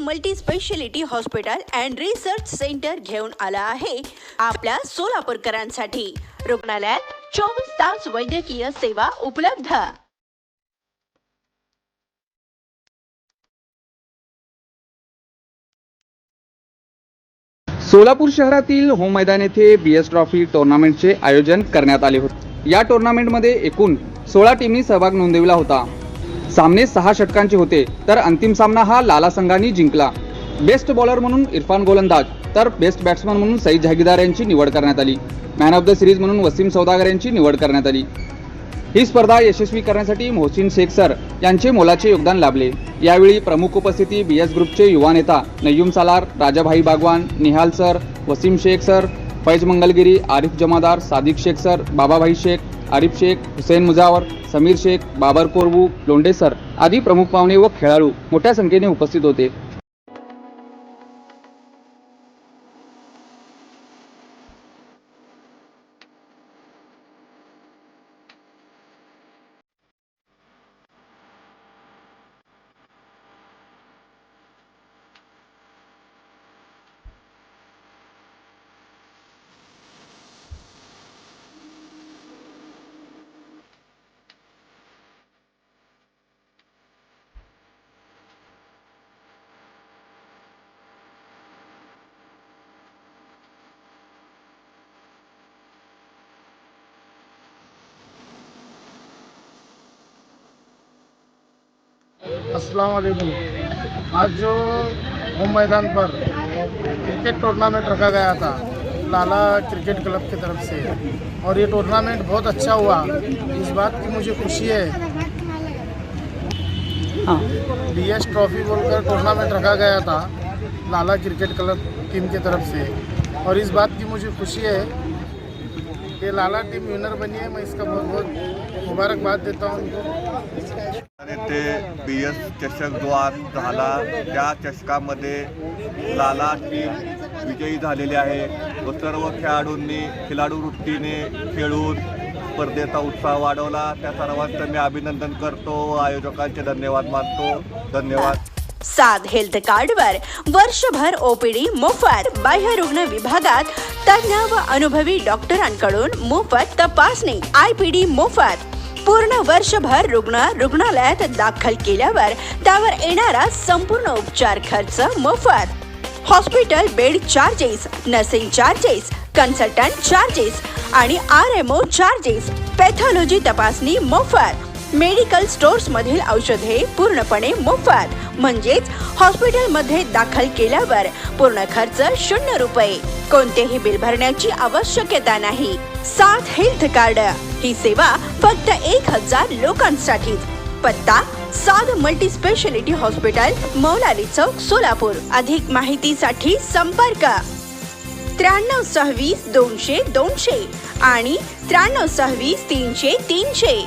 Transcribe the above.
Multi speciality hospital and research centre घेऊन आला आहे आपल्या सोलापूरकरांसाठी. रुग्णालयात चोवीस तास वैद्यकीय सेवा उपलब्ध. सोलापूर शहरातील होम मैदान येथे बी एस ट्रॉफी टुर्नामेंटचे आयोजन करण्यात आले होते. या टुर्नामेंटमध्ये एकूण सोळा टीमनी सहभाग नोंदविला होता. सामने सहा षटकांचे होते तर अंतिम सामना हा लाला संघाने जिंकला. बेस्ट बॉलर म्हणून इरफान गोलंदाज तर बेस्ट बॅट्समन म्हणून सईद जहागीदार यांची निवड करण्यात आली. मॅन ऑफ द सिरीज म्हणून वसीम सौदागर यांची निवड करण्यात आली. ही स्पर्धा यशस्वी करण्यासाठी मोहसिन शेख सर यांचे मोलाचे योगदान लाभले. यावेळी प्रमुख उपस्थिती बी एस ग्रुपचे युवा नेता Nayyum Salar Rajabhai Bagwan Nihal sir Wasim Shaikh sir Faiz Mangalgiri Arif Jamadar Sadiq Shaikh sir Bababhai Shaikh Arif Shaikh Husen Mujawar Sameer Shaikh Babar Korbu लोंडेसर आदी प्रमुख पाहुणे व खेळाडू मोठ्या संख्येने उपस्थित होते. अस्सलाम वालेकुम आज जो होम मैदान पर क्रिकेट टूर्नामेंट रखा गया था लाला क्रिकेट क्लब की तरफ़ से। और ये टूर्नामेंट बहुत अच्छा हुआ। इस बात की मुझे खुशी है। बी एस ट्रॉफी बोलकर टूर्नामेंट रखा गया था लाला क्रिकेट क्लब टीम की तरफ़ से। और इस बात की मुझे खुशी है ये लाला टीम विनर बनी है मैं इसका बहुत बहुत मुबारकबाद देता हूँ। आणि ते बी एस चषक जो आज झाला. त्या चषकामध्ये लाला टीम विजयी झालेली आहे. व सर्व खेळाडूंनी खिलाडू वृत्तीने खेळून स्पर्धेचा उत्साह वाढवला. त्या सर्वांचं मी अभिनंदन करतो व आयोजकांचे धन्यवाद मानतो. धन्यवाद. साध हेल्थ कार्डवर वर्षभर ओपीडी मोफत बाह्य रुग्ण विभागात तज्ञ व अनुभवी डॉक्टरांकडून मोफत तपासणी आयपीडी मोफत. पूर्ण वर्षभर रुग्ण रुग्णालयात दाखल केल्यावर त्यावर येणारा संपूर्ण उपचार खर्च मोफत. Hospital bed charges nursing charges consultant charges आणि R M O charges pathology तपासणी मोफत. मेडिकल स्टोर्स मधील औषधे पूर्णपणे मोफत. म्हणजेच हॉस्पिटलमध्ये दाखल केल्यावर पूर्ण खर्च शून्य रुपये. कोणतेही बिल भरण्याची आवश्यकता नाही. साथ हेल्थ कार्ड. ही सेवा फक्त एक हजार लोकांसाठी. पत्ता साध multi speciality hospital Maulali Chowk Solapur. अधिक माहितीसाठी संपर्क. त्र्याण्णव सव्वीस दोनशे दोनशे आणि त्र्याण्णव सव्वीस तीनशे तीनशे.